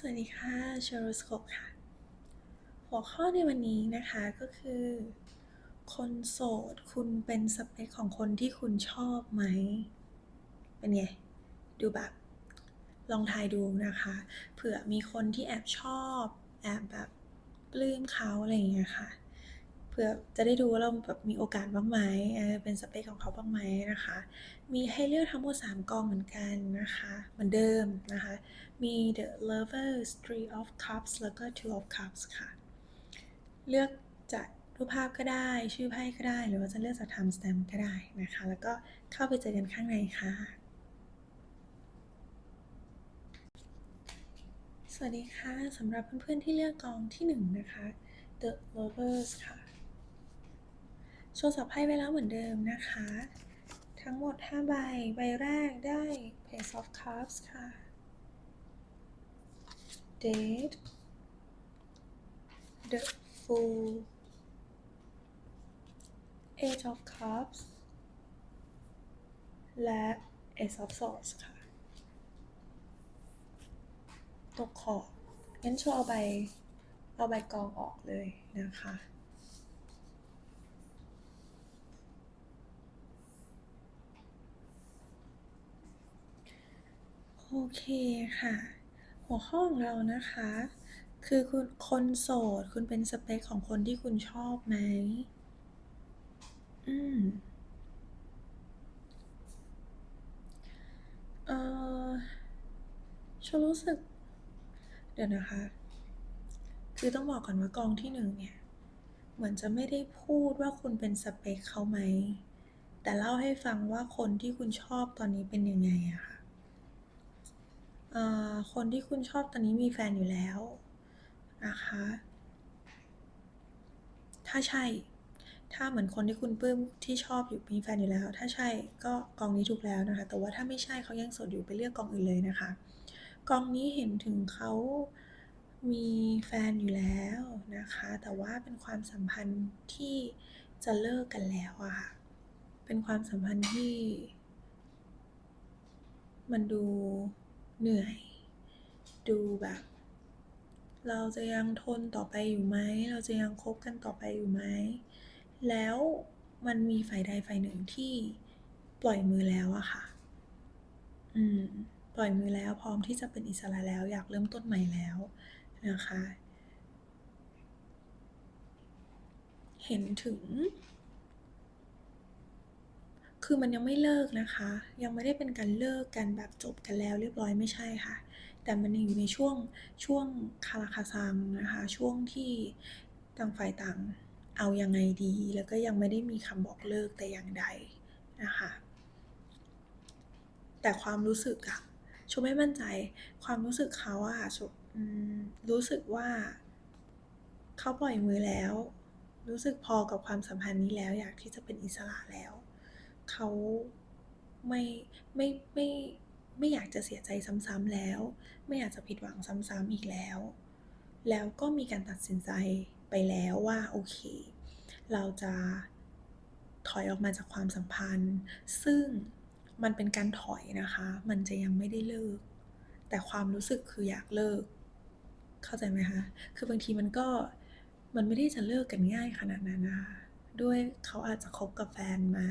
สวัสดีค่ะเชอร์สโคปค่ะ หัวข้อในวันนี้นะคะก็คือ คนโสดคุณเป็นสเปคของคนที่คุณชอบไหม เป็นไง ดูแบบ ลองทายดูนะคะ เผื่อมีคนที่แอบชอบ แอบแบบปลื้มเขาอะไรอย่างเงี้ยค่ะ เพื่อจะได้ดูว่าเราแบบมีโอกาสบ้างไหมเป็นสเปคของเขาบ้างไหมนะคะ มีให้เลือกทั้งหมด 3กองเหมือนกันนะคะ เหมือนเดิมนะคะ มี The Lovers Three of Cups แล้วก็ Two of Cups ค่ะ เลือกจากรูปภาพก็ได้ ชื่อไพ่ก็ได้ หรือว่าจะเลือกจาก time stamp ก็ได้นะคะ แล้วก็เข้าไปเจอกันข้างในค่ะ สวัสดีค่ะสำหรับเพื่อนๆที่เลือกกองที่ 1 นะคะ The Lovers ค่ะ โชว์สับไพ่ไว้แล้วเหมือนเดิมนะคะ ทั้งหมด 5 ใบ ใบแรกได้ Page of Cups ค่ะ Date The Fool Eight of Cups และ Ace of Swords ค่ะตกขอบงั้นช่วยเอาใบ เอาใบกองออกเลยนะคะ โอเคค่ะ หัวข้อของเรานะคะ คือคุณคนโสด คุณเป็นสเปคของคนที่คุณชอบไหม อืม เออฉันรู้สึก เดี๋ยวนะคะ คือต้องบอกก่อนว่ากองที่หนึ่งเนี่ย เหมือนจะไม่ได้พูดว่าคุณเป็นสเปคเขาไหม แต่เล่าให้ฟังว่าคนที่คุณชอบตอนนี้เป็นยังไงอะค่ะเอ่อ คนที่คุณชอบตอนนี้มีแฟนอยู่แล้วนะคะ ถ้าใช่ ถ้าเหมือนคนที่คุณปลื้มที่ชอบอยู่มีแฟนอยู่แล้ว ถ้าใช่ก็กองนี้ถูกแล้วนะคะ แต่ว่าถ้าไม่ใช่เขายังโสดอยู่ไปเลือกกองอื่นเลยนะคะ กองนี้เห็นถึงเขามีแฟนอยู่แล้วนะคะ แต่ว่าเป็นความสัมพันธ์ที่จะเลิกกันแล้วอะค่ะ เป็นความสัมพันธ์ที่ มันดู เหนื่อย ดูแบบ เราจะยังทนต่อไปอยู่ไหม เราจะยังคบกันต่อไปอยู่ไหม แล้วมันมีฝ่ายใดฝ่ายหนึ่งที่ปล่อยมือแล้วอะค่ะ อืม ปล่อยมือแล้วพร้อมที่จะเป็นอิสระแล้ว อยากเริ่มต้นใหม่แล้วนะคะ เห็นถึง คือมันยังไม่เลิกนะคะ ยังไม่ได้เป็นการเลิกกันแบบจบกันแล้วเรียบร้อยไม่ใช่ค่ะ แต่มันยังอยู่ในช่วงช่วงคาราคาซังนะคะ ช่วงที่ต่างฝ่ายต่างเอายังไงดี แล้วก็ยังไม่ได้มีคำบอกเลิกแต่อย่างใดนะคะ แต่ความรู้สึกอะชมไม่มั่นใจ ความรู้สึกเขาอะชมรู้สึกว่าเขาปล่อยมือแล้ว รู้สึกพอกับความสัมพันธ์นี้แล้ว อยากที่จะเป็นอิสระแล้ว เขาไม่ไม่ไม่ไม่อยากจะเสียใจซ้ำๆแล้ว ไม่อยากจะผิดหวังซ้ำๆอีกแล้ว แล้วก็มีการตัดสินใจไปแล้วว่าโอเค เราจะถอยออกมาจากความสัมพันธ์ ซึ่งมันเป็นการถอยนะคะ มันจะยังไม่ได้เลิก แต่ความรู้สึกคืออยากเลิก เข้าใจไหมคะ คือบางทีมันก็มันไม่ได้จะเลิกกันง่ายขนาดนั้นนะคะ ด้วยเขาอาจจะคบกับแฟนมา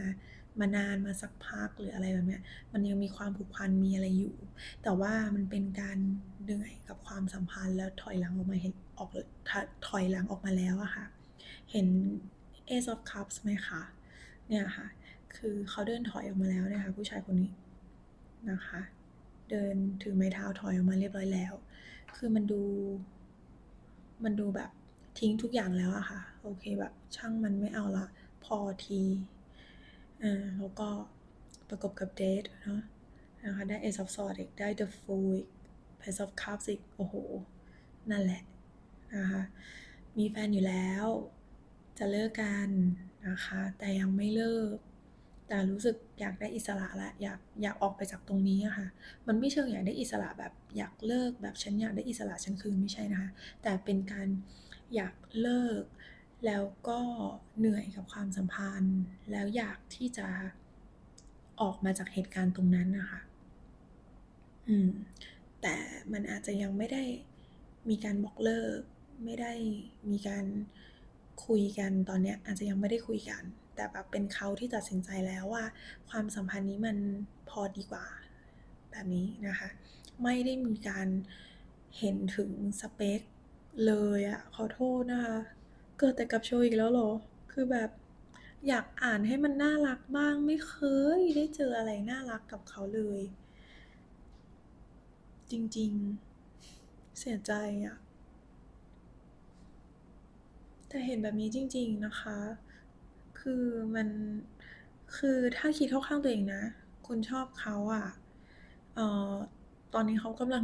มานานมาสักพักหรืออะไรแบบเนี้ยมันยังมีความผูกพันมีอะไรอยู่ แต่ว่ามันเป็นการเหนื่อยกับความสัมพันธ์แล้วถอยหลังออกมาเห็นออกถอยหลังออกมาแล้วอะค่ะ เห็น Ace of Cups ไหมคะเนี่ยค่ะ คือเขาเดินถอยออกมาแล้วนะคะผู้ชายคนนี้นะคะ เดินถือไม้เท้าถอยออกมาเรียบร้อยแล้ว คือมันดู มันดูแบบทิ้งทุกอย่างแล้วอะค่ะ โอเคแบบช่างมันไม่เอาละ พอที อ่าแล้วก็ประกบกับ Date เนาะนะคะได้ Ace of Swords อีกได้ The Fool อีก Page of Cups อีก โอ้โห นั่นแหละนะคะมีแฟนอยู่แล้ว จะเลิกกันนะคะ แต่ยังไม่เลิก แต่รู้สึกอยากได้อิสระละ อยากอยากออกไปจากตรงนี้อะค่ะ มันไม่เชิงอยากได้อิสระแบบอยากเลิกแบบฉันอยากได้อิสระฉันคืนไม่ใช่นะคะ แต่เป็นการอยากเลิก แล้วก็เหนื่อยกับความสัมพันธ์ แล้วอยากที่จะออกมาจากเหตุการณ์ตรงนั้นนะคะ อืม แต่มันอาจจะยังไม่ได้มีการบอกเลิก ไม่ได้มีการคุยกันตอนเนี้ยอาจจะยังไม่ได้คุยกัน แต่แบบเป็นเขาที่ตัดสินใจแล้วว่า ความสัมพันธ์นี้มันพอดีกว่า แบบนี้นะคะ ไม่ได้มีการเห็นถึงสเปคเลยอะขอโทษนะคะ เกิดแต่กับโชว์อีกแล้วเหรอ คือแบบอยากอ่านให้มันน่ารักบ้าง ไม่เคยได้เจออะไรน่ารักกับเขาเลย จริงๆ เสียใจอะแต่เห็นแบบนี้จริง ๆนะคะ คือมันคือถ้าคิดเข้าข้างตัวเองนะ คุณชอบเขาอะเอ่อ ตอนนี้เขากำลัง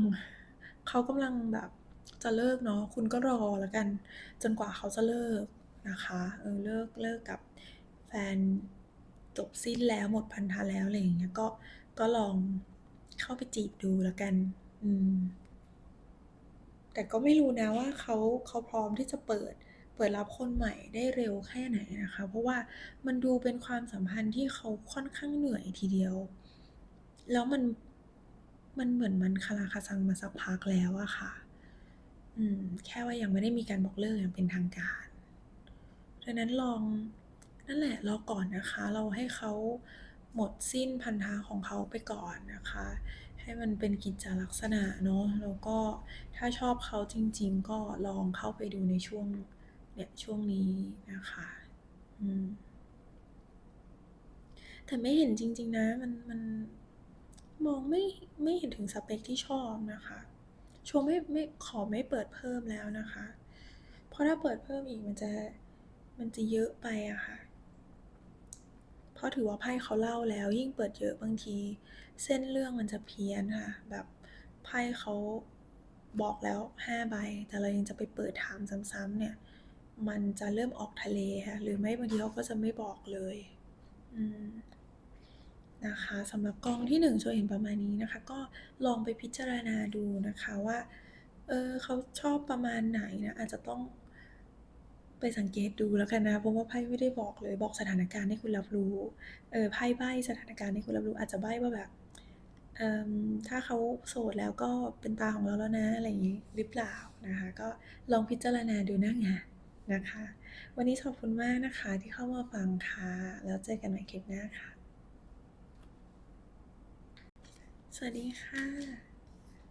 เขากำลังแบบ จะเลิกเนาะคุณก็รอแล้วกัน จนกว่าเขาจะเลิกนะคะเออเลิกเลิกกับแฟนจบสิ้นแล้วหมดพันธะแล้วอะไรอย่างเงี้ยก็ก็ลองเข้าไปจีบดูแล้วกัน อืม แต่ก็ไม่รู้นะว่าเขาเขาพร้อมที่จะเปิด เปิดรับคนใหม่ได้เร็วแค่ไหนนะคะ เพราะว่ามันดูเป็นความสัมพันธ์ที่เขาค่อนข้างเหนื่อยทีเดียว แล้วมันมันเหมือนมันคาราคาซังมาสักพักแล้วอะค่ะ อืม แค่ว่ายังไม่ได้มีการบอกเลิกอย่างเป็นทางการดังนั้นลองนั่นแหละรอก่อนนะคะ เราให้เขาหมดสิ้นพันธะของเขาไปก่อนนะคะ ให้มันเป็นกิจลักษณะเนาะแล้วก็ถ้าชอบเขาจริง ๆ ก็ลองเข้าไปดูในช่วงเนี่ยช่วงนี้นะคะอืมแต่ไม่เห็นจริง ๆ นะ มันมันมองไม่ไม่เห็นถึงสเปคที่ชอบนะคะ ชว์ไม่ไม่ขอไม่เปิดเพิ่มแล้วนะคะ เพราะถ้าเปิดเพิ่มอีกมันจะมันจะเยอะไปอะค่ะ เพราะถือว่าไพ่เขาเล่าแล้ว ยิ่งเปิดเยอะบางที เส้นเรื่องมันจะเพี้ยนค่ะ แบบไพ่เขาบอกแล้ว5ใบ แต่เรายังจะไปเปิดถามซ้ำๆเนี่ย มันจะเริ่มออกทะเลค่ะ หรือไม่บางทีเขาก็จะไม่บอกเลย อืม นะคะสำหรับกองที่1โชว์เห็นประมาณนี้นะคะ ก็ลองไปพิจารณาดูนะคะว่าเออเขาชอบประมาณไหนนะอาจจะต้องไปสังเกตดูแล้วกันนะเพราะว่าไพ่ไม่ได้บอกเลยบอกสถานการณ์ให้คุณรับรู้เออไพ่ใบสถานการณ์ให้คุณรับรู้อาจจะใบว่าแบบเออถ้าเขาโสดแล้วก็เป็นตาของเราแล้วนะอะไรอย่างงี้หรือเปล่านะคะ ก็ลองพิจารณาดูนะคะนะคะ วันนี้ขอบคุณมากนะคะที่เข้ามาฟังค่ะ แล้วเจอกันใหม่คลิปหน้าค่ะ สวัสดีค่ะ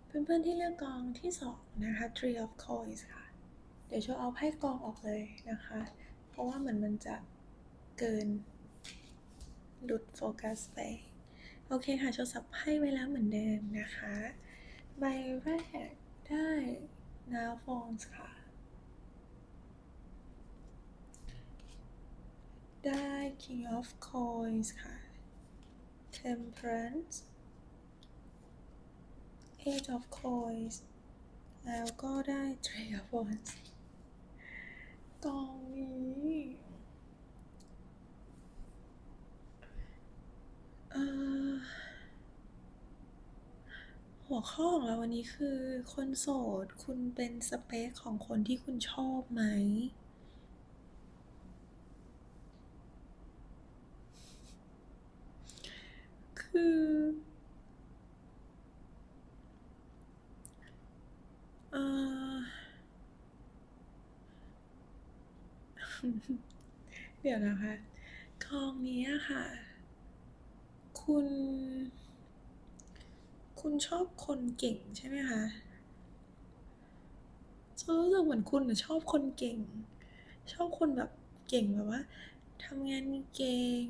เพื่อนๆที่เลือกกองที่ 2 นะคะ Tree of Coins ค่ะ เดี๋ยวโชว์เอาไพ่กองออกเลยนะคะ เพราะว่าเหมือนมันจะเกิน หลุดโฟกัสไป โอเคค่ะ โชว์สับไพ่ไว้แล้วเหมือนเดิมนะคะ ใบแรกได้ Nine of Wands ค่ะ ได้ King of Coins ค่ะ Temperance Eight of Coins แล้วก็ได้ Three of Wands กองนี้หัวข้อของเราวันนี้คือ คนโสดคุณเป็นสเปคของคนที่คุณชอบไหม?คือ เดี๋ยวนะคะกองนี้ค่ะ คุณ คุณชอบคนเก่งใช่ไหมคะ?ฉันรู้สึกเหมือนคุณชอบคนเก่ง ชอบคนแบบเก่งแบบว่าทำงานเก่ง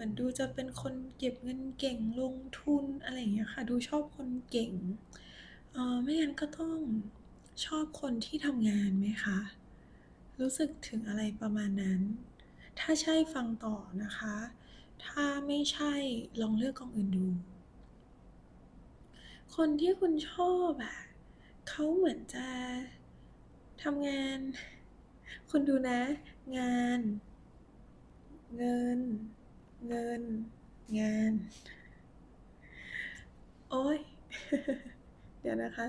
มือนดูจะเป็นคนเก็บเงินเก่งลงทุนอะไรอย่างเงี้ยค่ะ ดูชอบคนเก่งเออไม่งั้นก็ต้องชอบคนที่ทำงานไหมคะ?รู้สึกถึงอะไรประมาณนั้น ถ้าใช่ฟังต่อนะคะ ถ้าไม่ใช่ลองเลือกกองอื่นดู คนที่คุณชอบอะเขาเหมือนจะทำงาน คุณดูนะ งาน เงิน เงิน งาน โอ๊ยเดี๋ยวนะคะ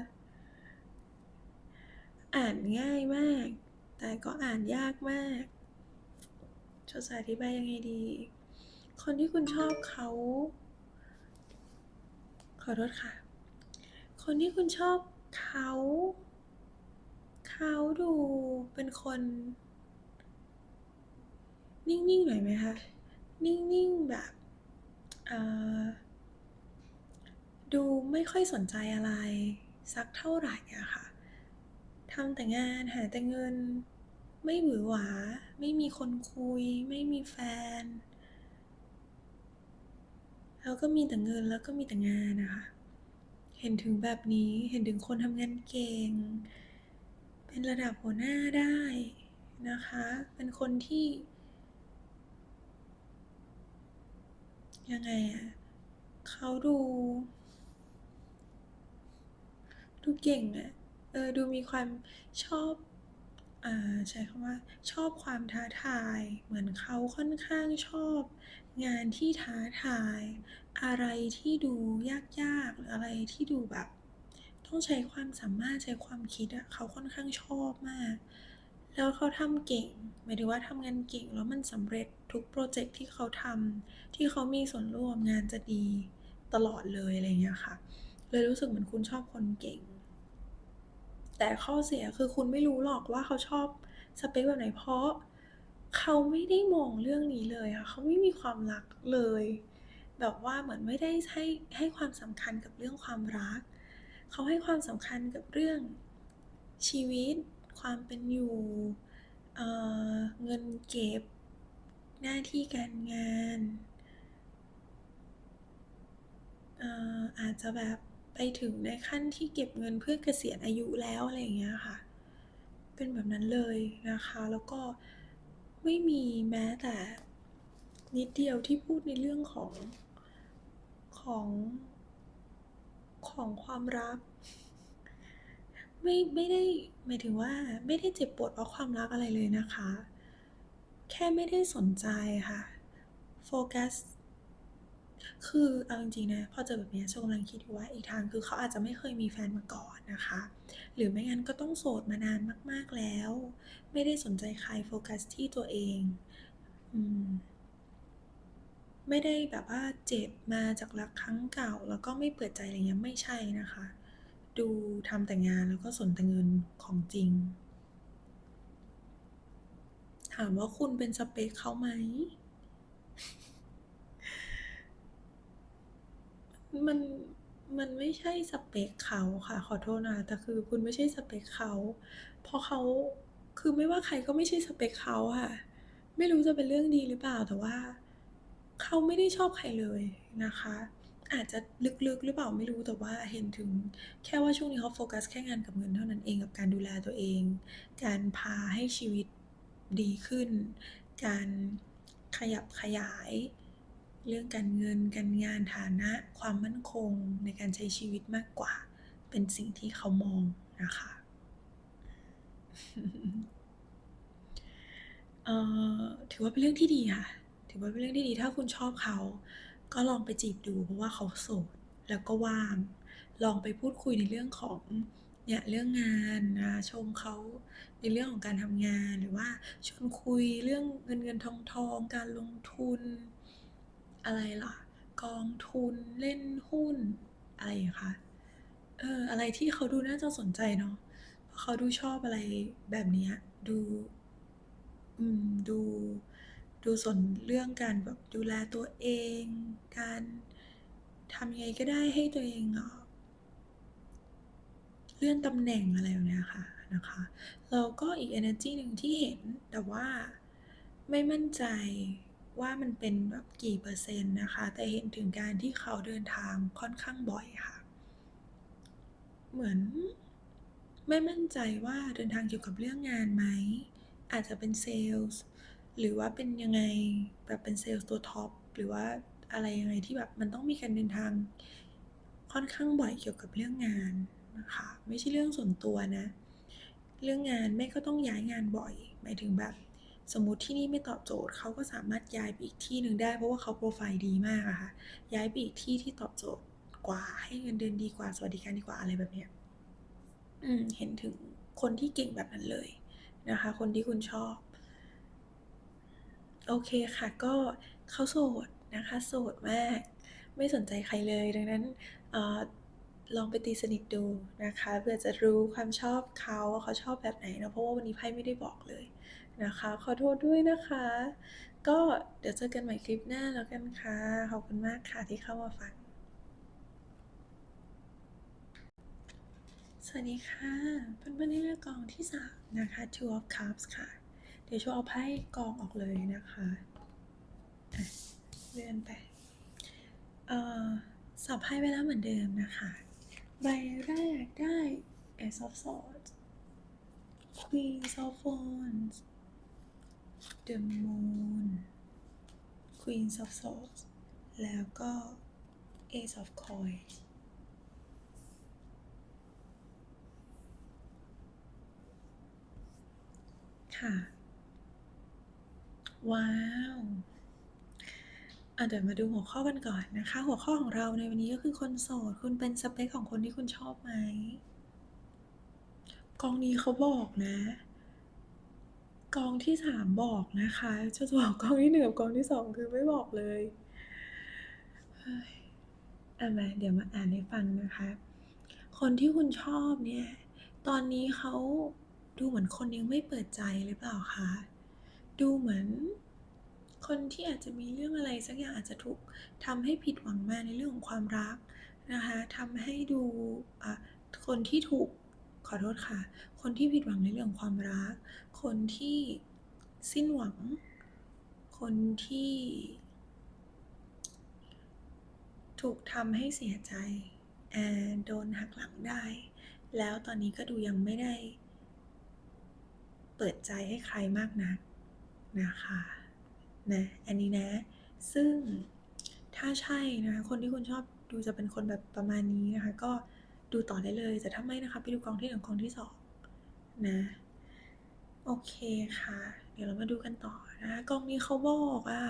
อ่านง่ายมาก แต่ก็อ่านยากมากจะจะอธิบายยังไงดี คนที่คุณชอบเขา ขอโทษค่ะ คนที่คุณชอบเขา เขาดูเป็นคน นิ่ง ๆ หน่อยไหมคะ นิ่งๆแบบดูไม่ค่อยสนใจอะไรสักเท่าไหร่อะค่ะทำแต่งานหาแต่เงิน ไม่หวือหวา ไม่มีคนคุย ไม่มีแฟน แล้วก็มีแต่เงินแล้วก็มีแต่งานนะคะเห็นถึงแบบนี้เห็นถึงคนทำงานเก่ง เป็นระดับหัวหน้าได้นะคะ เป็นคนที่ ยังไงอะเขาดู ดูเก่งอะเออดูมีความชอบอ่าใช้คำว่า ชอบความท้าทาย เหมือนเขาค่อนข้างชอบ งานที่ท้าทาย อะไรที่ดูยากๆหรืออะไรที่ดูแบบ ต้องใช้ความสามารถใช้ความคิดอะเขาค่อนข้างชอบมาก แล้วเขาทำเก่ง หมายถึงว่าทำงานเก่งแล้วมันสำเร็จทุกพรเจกต์ที่เขาทำที่เขามีส่วนร่วมงานจะดีตลอดเลยอะไรเงี้ยค่ะ เลยรู้สึกเหมือนคุณชอบคนเก่ง แต่ข้อเสียคือคุณไม่รู้หรอกว่าเขาชอบสเปกแบบไหนเพราะเขาไม่ได้มองเรื่องนี้เลยค่ะ เขาไม่มีความรักเลย แบบว่าเหมือนไม่ได้ให้ให้ความสำคัญกับเรื่องความรัก เขาให้ความสำคัญกับเรื่องชีวิต ความเป็นอยู่เเงินเก็บ หน้าที่การงานอ่ออาจจะแบบไปถึงในขั้นที่เก็บเงินเพื่อเกษียณอายุแล้วอะไรอย่างเงี้ยค่ะ เป็นแบบนั้นเลยนะคะ แล้วก็ไม่มีแม้แต่นิดเดียวที่พูดในเรื่องของของของความรัก ไม่ไม่ได้หมายถึงว่าไม่ได้เจ็บปวดเพราะความรักอะไรเลยนะคะ แค่ไม่ได้สนใจค่ะโฟกัสคือเอาจริงๆนะพอเจอแบบนี้ยชมกำลังคิดว่าอีกทางคือเขาอาจจะไม่เคยมีแฟนมาก่อนนะคะ หรือไม่งั้นก็ต้องโสดมานานมาก ๆแล้ว ไม่ได้สนใจใครโฟกัสที่ตัวเองอืมไม่ได้แบบว่าเจ็บมาจากรักครั้งเก่า แล้วก็ไม่เปิดใจอะไรเงี้ยไม่ใช่นะคะ ดูทำแต่งานแล้วก็สนแต่เงินของจริง ถามว่าคุณเป็นสเปกเขาไหม มันมันไม่ใช่สเปกเขาค่ะ ขอโทษนะแต่คือคุณไม่ใช่สเปกเขา เพราะเขาคือไม่ว่าใครก็ไม่ใช่สเปกเขาค่ะ ไม่รู้จะเป็นเรื่องดีหรือเปล่าแต่ว่า เขาไม่ได้ชอบใครเลยนะคะ อาจจะลึกๆหรือเปล่าไม่รู้แต่ว่าเห็นถึงแค่ว่าช่วงนี้เขาโฟกัสแค่งานกับเงินเท่านั้นเองกับการดูแลตัวเอง การพาให้ชีวิตดีขึ้น การขยับขยาย เรื่องการเงินการงานฐานะ ความมั่นคงในการใช้ชีวิตมากกว่า เป็นสิ่งที่เขามองนะคะถือว่าเป็นเรื่องที่ดีค่ะ ถือว่าเป็นเรื่องที่ดีถ้าคุณชอบเขา ก็ลองไปจีบดูเพราะว่าเขาโสดแล้วก็ว่าง ลองไปพูดคุยในเรื่องของเนี่ยเรื่องงานนะชมเขาในเรื่องของการทำงานหรือว่าชวนคุยเรื่องเงินๆทองๆการลงทุน อะไรล่ะ กองทุนเล่นหุ้นอะไรคะเอออะไรที่เขาดูน่าจะสนใจเนาะเพราะเขาดูชอบอะไรแบบนี้ดู อืมดู ดูสนเรื่องการแบบดูแลตัวเอง การทำยังไงก็ได้ให้ตัวเองเลื่อนตำแหน่งอะไรแบบเนี้ยค่ะนะคะแล้วก็อีกเอเนอร์จีหนึ่งที่เห็นแต่ว่าไม่มั่นใจว่ามันเป็นแบบกี่เปอร์เซ็นต์นะคะ แต่เห็นถึงการที่เขาเดินทางค่อนข้างบ่อยค่ะ เหมือนไม่มั่นใจว่าเดินทางเกี่ยวกับเรื่องงานไหม อาจจะเป็นเซลส์ หรือว่าเป็นยังไงแบบเป็นเซลส์ตัวท็อปหรือว่าอะไรยังไงที่แบบมันต้องมีการเดินทางค่อนข้างบ่อยเกี่ยวกับเรื่องงานนะคะไม่ใช่เรื่องส่วนตัวนะ เรื่องงานไม่ก็ต้องย้ายงานบ่อยหมายถึงแบบสมมติที่นี่ไม่ตอบโจทย์เขาก็สามารถย้ายไปอีกที่หนึ่งได้เพราะว่าเขาโพรไฟล์ดีมากอะค่ะย้ายไปอีกที่ที่ตอบโจทย์กว่าให้เงินเดือนดีกว่าสวัสดิการดีกว่าอะไรแบบเนี้ยอืมเห็นถึงคนที่เก่งแบบนั้นเลยนะคะ คนที่คุณชอบ โอเคค่ะ ก็เขาโสดนะคะ โสดมาก ไม่สนใจใครเลย ดังนั้นอลองไปตีสนิทดูนะคะเพื่อจะรู้ความชอบเขาว่าเขาชอบแบบไหนนะเพราะว่าวันนี้ไพ่ไม่ได้บอกเลยนะคะ ขอโทษด้วยนะคะ ก็เดี๋ยวเจอกันใหม่คลิปหน้าแล้วกันค่ะ ขอบคุณมากค่ะที่เข้ามาฟัง สวัสดีค่ะเพื่อนๆที่เลือกกองที่สามนะคะ Two of Cups ค่ะ ดี๋ยวช่วยเอาไพ่กองออกเลยนะคะะเลื่อนไปเอ่อสับไพ่ไปแล้วเหมือนเดิมนะคะ ใบแรกได้ Ace of Swords Queen of Wands The Moon Queen of Swords แล้วก็ Ace of Coins ค่ะ ว้าวเดี๋ยวมาดูหัวข้อกันก่อนนะคะ หัวข้อของเราในวันนี้ก็คือคนโสด คุณเป็นสเปคของคนที่คุณชอบไหมกองนี้เขาบอกนะ กองที่สามบอกนะคะจะบอกกองที่หนึ่งกับกองที่สองคือไม่บอกเลยเอะมาเดี๋ยวมาอ่านให้ฟังนะคะ คนที่คุณชอบเนี่ย ตอนนี้เขาดูเหมือนคนยังไม่เปิดใจหรือเปล่าคะ ดูเหมือน คนที่อาจจะมีเรื่องอะไรสักอย่างอาจจะถูกทำให้ผิดหวังมาในเรื่องของความรักนะคะทำให้ดูคนที่ถูกขอโทษค่ะ คนที่ผิดหวังในเรื่องความรัก คนที่สิ้นหวัง คนที่ ถูกทำให้เสียใจแอนโดนหักหลังได้ แล้วตอนนี้ก็ดูยังไม่ได้ เปิดใจให้ใครมากนัก นะคะนะอันนี้นะ ซึ่งถ้าใช่นะคะคนที่คุณชอบดูจะเป็นคนแบบประมาณนี้นะคะ ก็ดูต่อได้เลย แต่ถ้าไม่นะคะ ไปดูกองที่หนึ่งกองที่สองนะโอเคค่ะ เดี๋ยวเรามาดูกันต่อนะกองนี้เขาบอกอะ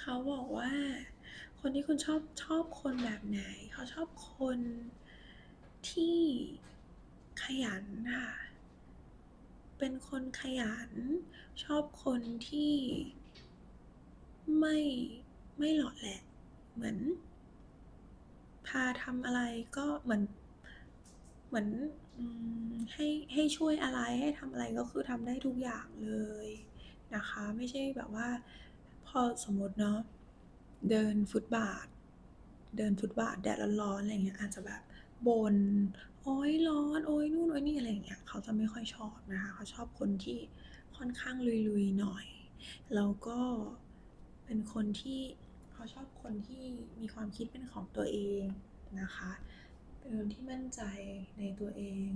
เขาบอกว่า คนที่คุณชอบชอบคนแบบไหน เขาชอบคนที่ขยันค่ะ เป็นคนขยัน ชอบคนที่ไม่ไม่หล่อแหละ เหมือน พาทำอะไรก็เหมือนเหมือนให้ให้ช่วยอะไรให้ทำอะไรก็คือทำได้ทุกอย่างเลยนะคะ ไม่ใช่แบบว่า พอสมมติเนาะเดินฟุตบาท เดินฟุตบาทแดดร้อนๆอะไรเงี้ยอาจจะแบบ บน่นโอ๊ยร้อน โอ๊ยนู่นโอ๊ยนี่อะไรอย่างเงี้ยเขาจะไม่ค่อยชอบนะคะเขาชอบคนที่ค่อนข้างลุยๆหน่อย แล้วก็เป็นคนที่เขาชอบคนที่มีความคิดเป็นของตัวเองนะคะ เป็นคนที่มั่นใจในตัวเอง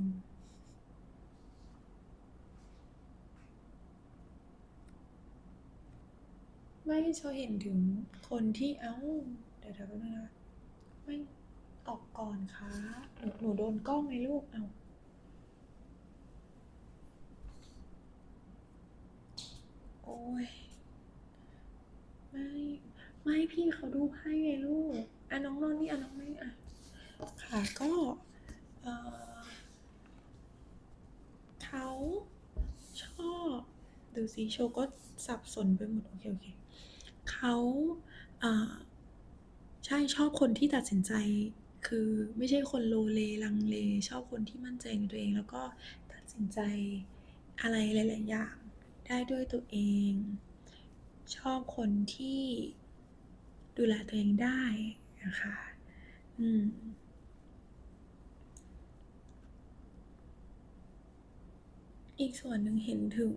ไม่โชว์เห็นถึงคนที่เอ้าเดี๋ยวเดี๋ยวนะไม่ ออกก่อนค่ะหนูหนูโดนกล้องไงลูกเอาโอ้ยไม่ไม่พี่เขาดูไพ่ไงลูกอะน้องนอนนี่อะน้องไม่อะค่ะก็เออเขาชอบดูสิโชก็สับสนไปหมดโอเคโอเคเขาอ่าใช่ชอบคนที่ตัดสินใจ คือไม่ใช่คนโลเลลังเล ชอบคนที่มั่นใจในตัวเอง แล้วก็ตัดสินใจอะไรหลาย ๆ อย่างได้ด้วยตัวเอง ชอบคนที่ดูแลตัวเองได้นะคะอืมอีกส่วนหนึ่งเห็นถึง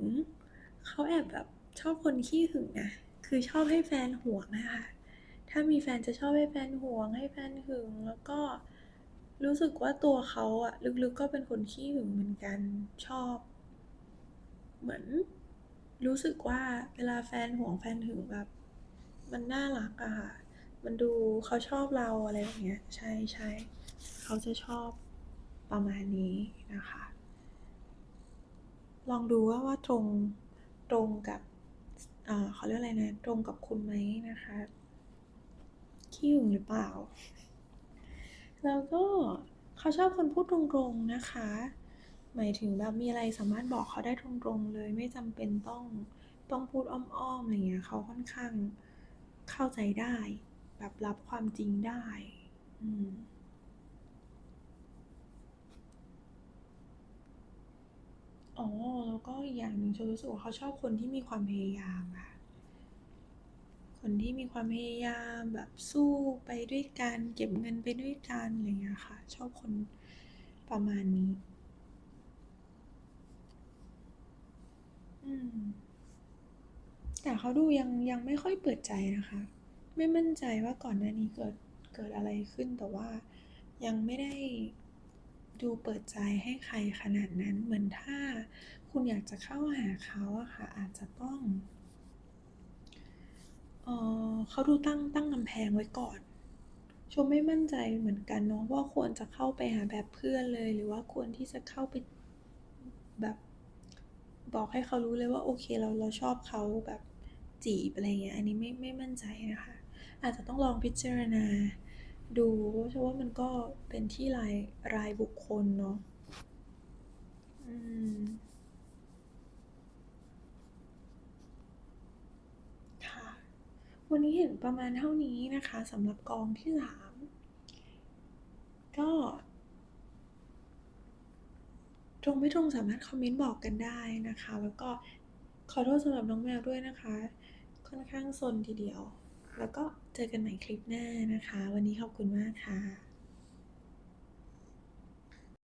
เขาแอบแบบชอบคนขี้หึงนะคือชอบให้แฟนห่วงนะคะ ถ้ามีแฟนจะชอบให้แฟนห่วงให้แฟนหึง แล้วก็รู้สึกว่าตัวเขาอะลึกๆก็เป็นคนขี้หึงเหมือนกันชอบ เหมือน รู้สึกว่าเวลาแฟนห่วงแฟนหึงแบบมันน่ารักอะค่ะ มันดูเขาชอบเราอะไรแบบเนี้ย ใช่ใช่เขาจะชอบประมาณนี้นะคะ ลองดูว่าว่าตรงตรงกับเขาเรียกอะไรนะ ตรงกับคุณไหมนะคะ ขี้งหรือเปล่า แล้วก็เขาชอบคนพูดตรงๆนะคะ หมายถึงแบบมีอะไรสามารถบอกเขาได้ตรงๆเลยไม่จำเป็นต้องต้องพูดอ้อมๆอะไรเงี้ยเขาค่อนข้างเข้าใจได้ แบบรับความจริงได้ อืมอ๋อ แล้วก็อีกอย่างหนึ่งชนรู้สึกว่าเขาชอบคนที่มีความพยายามค่ะ คนที่มีความพยายามแบบสู้ไปด้วยกันเก็บเงินไปด้วยกันอะไรอย่างเงี้ยค่ะ ชอบคนประมาณนี้ อืม แต่เขาดูยังยังไม่ค่อยเปิดใจนะคะ ไม่มั่นใจว่าก่อนหน้านี้เกิดเกิดอะไรขึ้นแต่ว่ายังไม่ได้ดูเปิดใจให้ใครขนาดนั้นเหมือนถ้าคุณอยากจะเข้าหาเขาอะค่ะ อาจจะต้อง ออเขาดูตั้งตั้งกำแพงไว้ก่อน ชมไม่มั่นใจเหมือนกันเนาะว่าควรจะเข้าไปหาแบบเพื่อนเลย หรือว่าควรที่จะเข้าไปแบบบอกให้เขารู้เลยว่าโอเคเราเราชอบเขาแบบจีบอะไรเงี้ย อันนี้ไม่ไม่มั่นใจนะคะ อาจจะต้องลองพิจารณาดูเพราะว่ามันก็เป็นที่รายรายบุคคลเนาะอืม ค่ะ วันนี้เห็นประมาณเท่านี้นะคะสำหรับกองที่ถามก็ตรงไม่ตรงสามารถคอมเมนต์บอกกันได้นะคะ แล้วก็ขอโทษสำหรับน้องแมวด้วยนะคะ ค่อนข้างซนทีเดียว แล้วก็เจอกันใหม่คลิปหน้านะคะ วันนี้ขอบคุณมากค่ะ